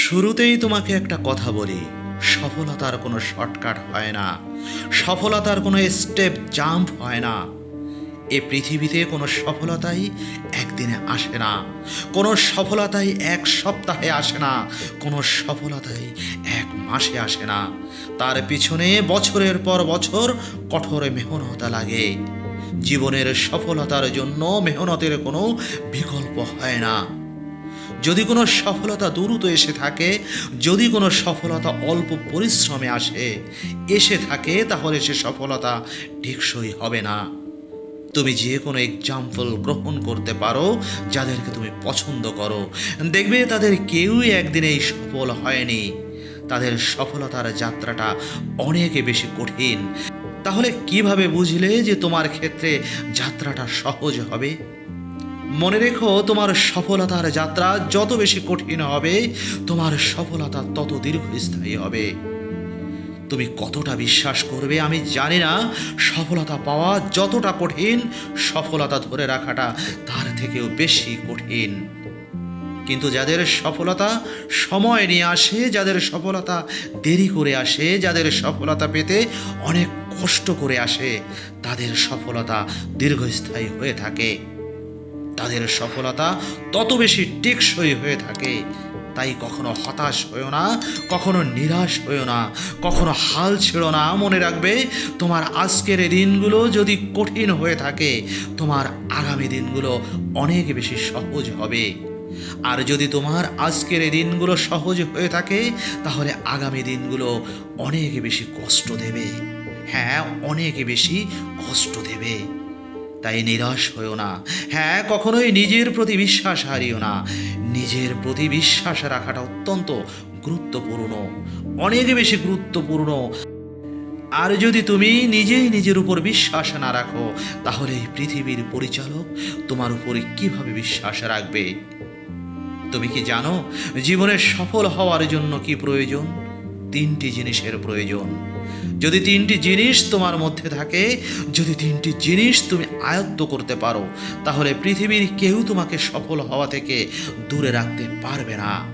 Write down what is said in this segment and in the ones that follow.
শুরুতেই তোমাকে একটা কথা বলি, সফলতার কোনো শর্টকাট হয় না, সফলতার কোনো স্টেপ জাম্প হয় না। এ পৃথিবীতে কোনো সফলতাই একদিনে আসে না, কোনো সফলতাই এক সপ্তাহে আসে না, কোনো সফলতাই এক মাসে আসে না। তার পিছনে বছরের পর বছর কঠোর মেহনতা লাগে। জীবনের সফলতার জন্য মেহনতের কোনো বিকল্প হয় না। যদি কোনো সফলতা দ্রুত এসে থাকে, যদি কোনো সফলতা অল্প পরিশ্রমে আসে, এসে থাকে, তাহলে সে সফলতা টেকসই হবে না। তুমি যে কোনো এক্সাম্পল গ্রহণ করতে পারো, যাদেরকে তুমি পছন্দ করো। দেখবে তাদের কেউই একদিনেই সফল হয়নি। তাদের সফলতার যাত্রাটা অনেক বেশি কঠিন। তাহলে কীভাবে বুঝলে যে তোমার ক্ষেত্রে যাত্রাটা সহজ হবে? মনে রেখো, তোমার সফলতার যাত্রা যত বেশি কঠিন হবে, তোমার সফলতা তত দীর্ঘস্থায়ী হবে। তুমি কতটা বিশ্বাস করবে আমি জানি না। সফলতা পাওয়া যতটা কঠিন, সফলতা ধরে রাখাটা তার থেকেও বেশি কঠিন। কিন্তু যাদের সফলতা সময় নিয়ে আসে, যাদের সফলতা দেরি করে আসে, যাদের সফলতা পেতে অনেক কষ্ট করে আসে, তাদের সফলতা দীর্ঘস্থায়ী হয়ে থাকে। তাদের সফলতা তত বেশি টেকসই হয়ে থাকে। তাই কখনো হতাশ হয়েও না, কখনো নিরাশ হয়েও না, কখনো হাল ছেড়ো না। মনে রাখবে, তোমার আজকের দিনগুলো যদি কঠিন হয়ে থাকে, তোমার আগামী দিনগুলো অনেক বেশি সহজ হবে। আর যদি তোমার আজকের এই দিনগুলো সহজ হয়ে থাকে, তাহলে আগামী দিনগুলো অনেক বেশি কষ্ট দেবে। হ্যাঁ অনেক বেশি কষ্ট দেবে। তাই নিরাশ হয়েও না। হ্যাঁ কখনোই নিজের প্রতি বিশ্বাস হারিও না। নিজের প্রতি বিশ্বাস রাখাটা অত্যন্ত গুরুত্বপূর্ণ, অনেক বেশি গুরুত্বপূর্ণ। আর যদি তুমি নিজেই নিজের উপর বিশ্বাস না রাখো, তাহলে এই পৃথিবীর পরিচালক তোমার উপরে কীভাবে বিশ্বাস রাখবে? তুমি কি জানো, জীবনে সফল হওয়ার জন্য কি প্রয়োজন? তিনটি জিনিসের প্রয়োজন। যদি তিনটি জিনিস তোমার মধ্যে থাকে, যদি তিনটি জিনিস তুমি আয়ত্ত করতে পারো, তাহলে পৃথিবীর কেউ তোমাকে সফল হওয়া থেকে দূরে রাখতে পারবে না।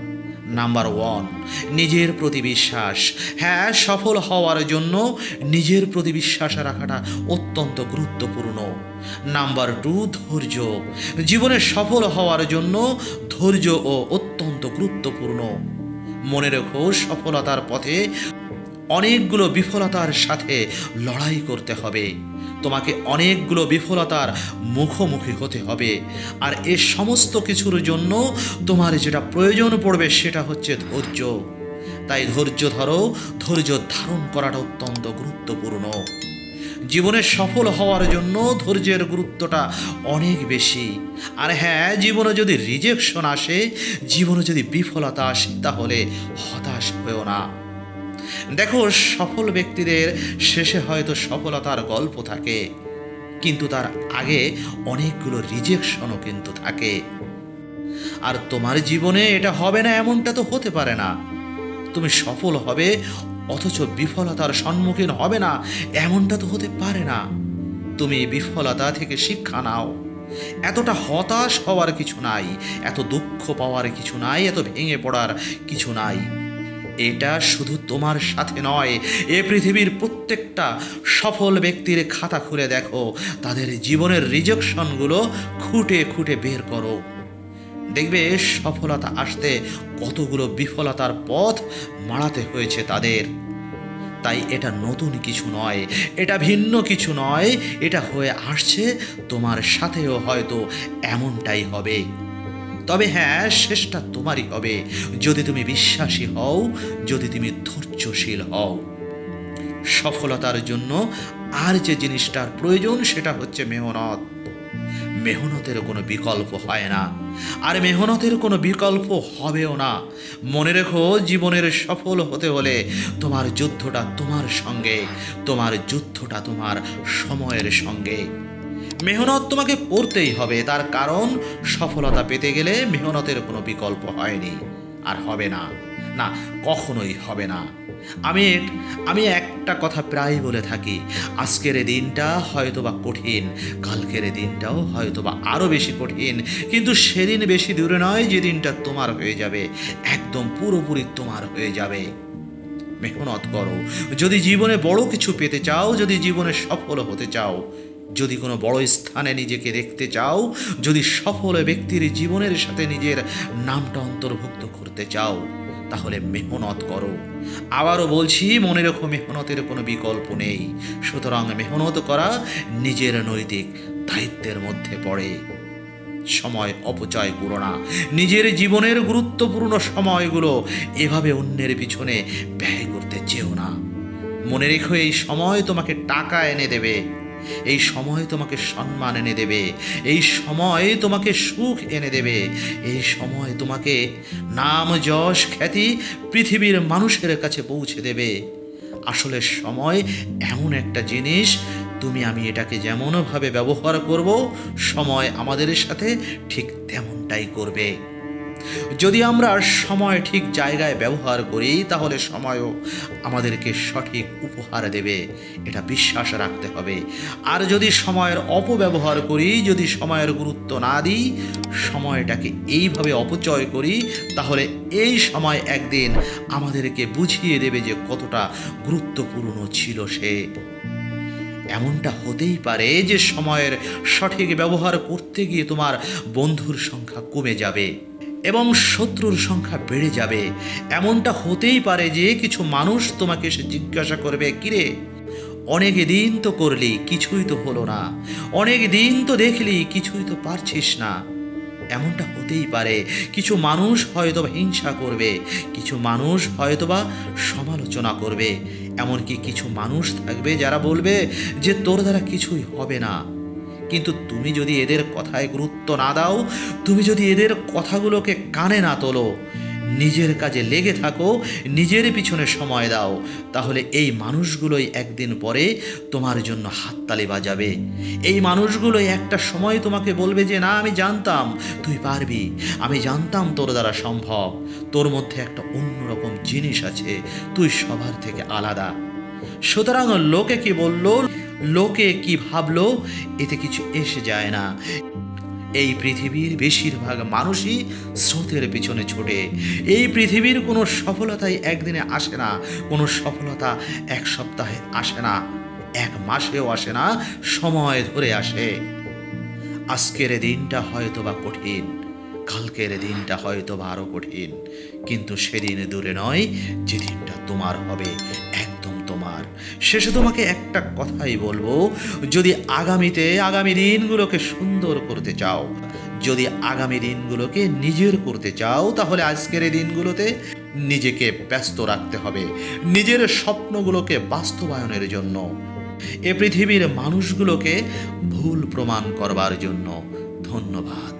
নাম্বার ওয়ান নিজের প্রতি বিশ্বাস। হ্যাঁ সফল হওয়ার জন্য নিজের প্রতি বিশ্বাস রাখাটা অত্যন্ত গুরুত্বপূর্ণ। নাম্বার টু ধৈর্য। জীবনে সফল হওয়ার জন্য ধৈর্য ও অত্যন্ত গুরুত্বপূর্ণ। মনে রেখো, সফলতার পথে অনেকগুলো বিফলতার সাথে লড়াই করতে হবে। তোমাকে অনেকগুলো বিফলতার মুখোমুখি হতে হবে। আর এ সমস্ত কিছুর জন্য তোমার যেটা প্রয়োজন পড়বে সেটা হচ্ছে ধৈর্য। তাই ধৈর্য ধরো, ধৈর্য ধারণ করাটা অত্যন্ত গুরুত্বপূর্ণ। জীবনে সফল হওয়ার জন্য ধৈর্যের গুরুত্বটা অনেক বেশি। আর হ্যাঁ জীবনে যদি রিজেকশন আসে, জীবনে যদি বিফলতা আসে, তাহলে হতাশ হয়েও না। দেখো, সফল ব্যক্তিদের শেষে হয়তো সফলতার গল্প থাকে, কিন্তু তার আগে অনেকগুলো রিজেকশনও কিন্তু থাকে। আর তোমার জীবনে এটা হবে না, এমনটা তো হতে পারে না। তুমি সফল হবে, অথচ বিফলতার সম্মুখীন হবে না, এমনটা তো হতে পারে না। তুমি বিফলতা থেকে শিক্ষা নাও। এতটা হতাশ হওয়ার কিছু নাই, এত দুঃখ পাওয়ার কিছু নাই, এত ভেঙে পড়ার কিছু নাই। এটা শুধু তোমার সাথে নয়। এ পৃথিবীর প্রত্যেকটা সফল ব্যক্তির খাতা খুলে দেখো। তাদের জীবনের রিজেকশনগুলো খুঁটে খুঁটে বের করো। দেখবে সফলতা আসতে কতগুলো বিফলতার পথ মাড়াতে হয়েছে তাদের। তাই এটা নতুন কিছু নয়, এটা ভিন্ন কিছু নয়, এটা হয়ে আসছে তোমার সাথেও হয়তো এমনটাই হবে। তবে হ্যাঁ শেষটা তোমারই হবে। যদি তুমি বিশ্বাসী হও, যদি তুমি ধৈর্যশীল হও। সফলতার জন্য আর যে জিনিসটার প্রয়োজন, সেটা হচ্ছে মেহনত। মেহনতের কোনো বিকল্প হয় না। আর মেহনতের কোনো বিকল্প হবেও না। মনে রেখো, জীবনের সফল হতে হলে তোমার যুদ্ধটা তোমার সঙ্গে, তোমার যুদ্ধটা তোমার সময়ের সঙ্গে। মেহনত তোমাকে করতেই হবে। তার কারণ, সফলতা পেতে গেলে মেহনতের কোনো বিকল্প হয়নি। আর হবে না। না, কখনোই হবে না। আমি আমি একটা কথা প্রায় বলে থাকি। আজকের এই দিনটা হয়তোবা কঠিন, কালকের এই দিনটাও হয়তোবা আরও বেশি কঠিন। কিন্তু সেদিন বেশি দূরে নয় যে দিনটা তোমার হয়ে যাবে। একদম পুরোপুরি তোমার হয়ে যাবে। মেহনত করো। যদি জীবনে বড় কিছু পেতে চাও, যদি জীবনে সফল হতে চাও যদি কোনো বড় স্থানে নিজেকে দেখতে চাও, যদি সফল ব্যক্তির জীবনের সাথে নিজের নামটা অন্তর্ভুক্ত করতে চাও, তাহলে মেহনত করো। আবারও বলছি, মনে রেখো মেহনতের কোনো বিকল্প নেই। সুতরাং মেহনত করা নিজের নৈতিক দায়িত্বের মধ্যে পড়ে। সময় অপচয় করো না। নিজের জীবনের গুরুত্বপূর্ণ সময়গুলো এভাবে অন্যের পিছনে ব্যয় করতে চেও না। মনে রেখো, এই সময় তোমাকে টাকা এনে দেবে। এই সময় তোমাকে সম্মান এনে দেবে। এই সময় তোমাকে সুখ এনে দেবে। এই সময় তোমাকে নাম, যশ, খ্যাতি পৃথিবীর মানুষের কাছে পৌঁছে দেবে। আসলে সময় এমন একটা জিনিস, তুমি আমি এটাকে যেমনভাবে ব্যবহার করব, সময় আমাদের সাথে ঠিক তেমনটাই করবে। যদি আমরা সময় ঠিক জায়গায় ব্যবহার করি, তাহলে সময়ও আমাদেরকে সঠিক উপহার দেবে। এটা বিশ্বাস রাখতে হবে। আর যদি সময়ের অপব্যবহার করি, যদি সময়ের গুরুত্ব না দিই, সময়টাকে এইভাবে অপচয় করি, তাহলে এই সময় একদিন আমাদেরকে বুঝিয়ে দেবে যে কতটা গুরুত্বপূর্ণ ছিল সে। এমনটা হতেই পারে যে সময়ের সঠিক ব্যবহার করতে গিয়ে তোমার বন্ধুর সংখ্যা কমে যাবে। এবং শত্রুর সংখ্যা বেড়ে যাবে। এমনটা হতেই পারে যে কিছু মানুষ তোমাকে এসে জিজ্ঞাসা করবে, কিরে, অনেক দিন তো করলি, কিছুই তো হলো না। অনেক দিন তো দেখলি, কিছুই তো পারছিস না। এমনটা হতেই পারে। কিছু মানুষ হয়তোবা হিংসা করবে, কিছু মানুষ হয়তোবা সমালোচনা করবে। এমনকি কিছু মানুষ থাকবে যারা বলবে যে, তোর দ্বারা কিছুই হবে না। কিন্তু তুমি যদি এদের কথায় গুরুত্ব না দাও, তুমি যদি এদের কথাগুলোকে কানে না তোলো, নিজের কাজে লেগে থাকো, নিজের পিছনে সময় দাও, তাহলে এই মানুষগুলোই একদিন পরে তোমার জন্য হাততালি বাজাবে। এই মানুষগুলোই একটা সময় তোমাকে বলবে যে, না, আমি জানতাম, তুই পারবি, আমি জানতাম তোর দ্বারা সম্ভব, তোর মধ্যে একটা অন্যরকম জিনিস আছে, তুই সবার থেকে আলাদা। সুতরাং লোকে কি বলল লোকে কি ভাবলো? এতে কিছু এসে যায় না। এই পৃথিবীর বেশিরভাগ মানুষই স্রোতের পিছনে ছোটে। এই পৃথিবীর কোনো সফলতাই একদিনে আসে না, কোনো সফলতা এক সপ্তাহে আসে না, এক মাসেও আসে না, সময় ধরে আসে। আজকের দিনটা হয়তো বা কঠিন, কালকের দিনটা হয়তো বা আরও কঠিন, কিন্তু সেদিন দূরে নয়, যেদিনটা তোমার হবে শেষে তোমাকে একটা কথাই বলব। যদি আগামীতে আগামী দিনগুলোকে সুন্দর করতে চাও, যদি আগামী দিনগুলোকে নিজের করতে চাও, তাহলে আজকের এই দিনগুলোতে নিজেকে ব্যস্ত রাখতে হবে। নিজের স্বপ্নগুলোকে বাস্তবায়নের জন্য। এ পৃথিবীর মানুষগুলোকে ভুল প্রমাণ করবার জন্য ধন্যবাদ।